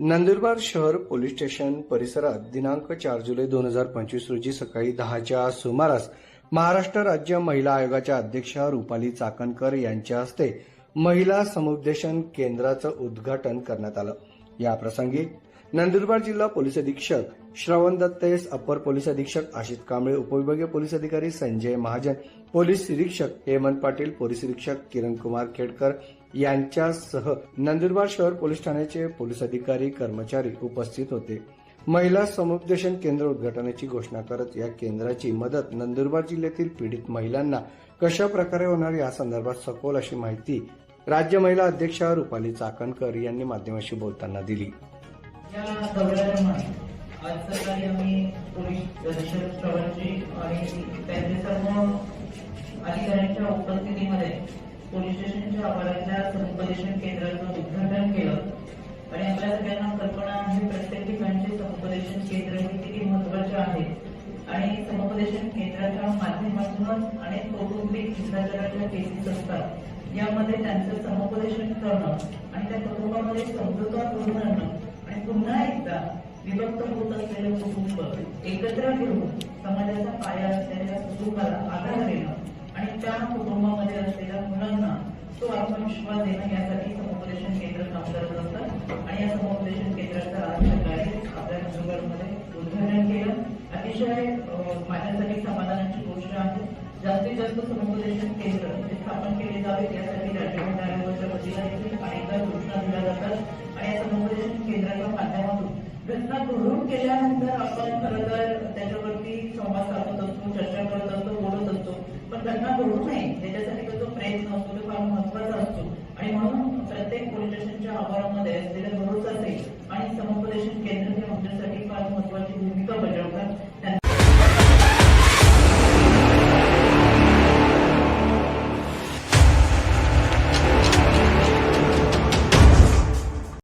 नंदुरबार शहर police station परिसरात दिनांक चार जुलै दोन हजार पंचवीस रोजी सकाळी दहाच्या सुमारास महाराष्ट्र राज्य महिला आयोगाच्या अध्यक्षा रुपाली चाकणकर यांच्या हस्ते महिला समुपदेशन केंद्राचं उद्घाटन करण्यात आलं. या प्रसंगी नंदुरबार जिल्हा पोलीस अधीक्षक श्रवण दत्तेस अप्पर पोलीस अधीक्षक आशिष कांबळे उपविभागीय पोलीस अधिकारी संजय महाजन पोलीस निरीक्षक हेमंत पाटील पोलीस निरीक्षक किरण कुमार खेडकर यांच्यासह नंदुरबार शहर पोलीस ठाण्याचे पोलीस अधिकारी कर्मचारी उपस्थित होते. महिला समुपदेशन केंद्र उद्घाटनाची घोषणा करत या केंद्राची मदत नंदुरबार जिल्ह्यातील पीडित महिलांना कशा प्रकारे होणार या संदर्भात सखोल अशी माहिती राज्य महिला अध्यक्षा रुपाली चाकणकर यांनी माध्यमाशी बोलताना दिली. या दौऱ्यादरम्यान आज सकाळी आम्ही पोलीस अधीक्षक श्रवणजी आणि त्यांचे सर्व अधिकाऱ्यांच्या उपस्थितीमध्ये पोलीस स्टेशनच्या आवारातल्या समुपदेशन केंद्राचं उद्घाटन केलं. आणि आपल्या सगळ्यांना कल्पना आहे प्रत्येक ठिकाणचे समुपदेशन केंद्र हे किती महत्त्वाचे आहे. आणि समुपदेशन केंद्राच्या माध्यमातून अनेक कौटुंबिक हिंसाचाराच्या केसेस असतात. यामध्ये त्यांचं समुपदेशन करणं आणि त्या कुटुंबामध्ये समजोता करून आणणं आणि पुन्हा एकदा विभक्त होत असलेलं कुटुंब एकत्र घेऊन समाजाचा पाया असलेल्या कुटुंबाला आधार देणं आणि त्या कुटुंबामध्ये असलेल्या मुलांना तो आत्मविश्वास देणं यासाठी समुपदेशन केंद्र काम करत असतात. आणि या समुपदेशन केंद्राचं आज सकाळी आपल्या नंदुरबारमध्ये उद्घाटन केलं. अतिशय माझ्यासाठी समाधानाची गोष्ट आहे. जास्तीत जास्त समुपदेशन केंद्र स्थापन केले जावे यासाठी राज्य वतीला देखील अनेकदा सूचना रचना गृहण केल्यानंतर आपण खरं तर त्याच्यावरती संवाद साधत असतो चर्चा करत असतो बोलत असतो. पण त्यांना घडू नाही त्याच्यासाठी तो प्रयत्न असतो तो फार महत्त्वाचा असतो. आणि म्हणून प्रत्येक पोलीस स्टेशनच्या आवारामध्ये असलेल्या गरज असेल आणि समुपदेशन केंद्र हे आमच्यासाठी फार महत्वाची भूमिका बजावली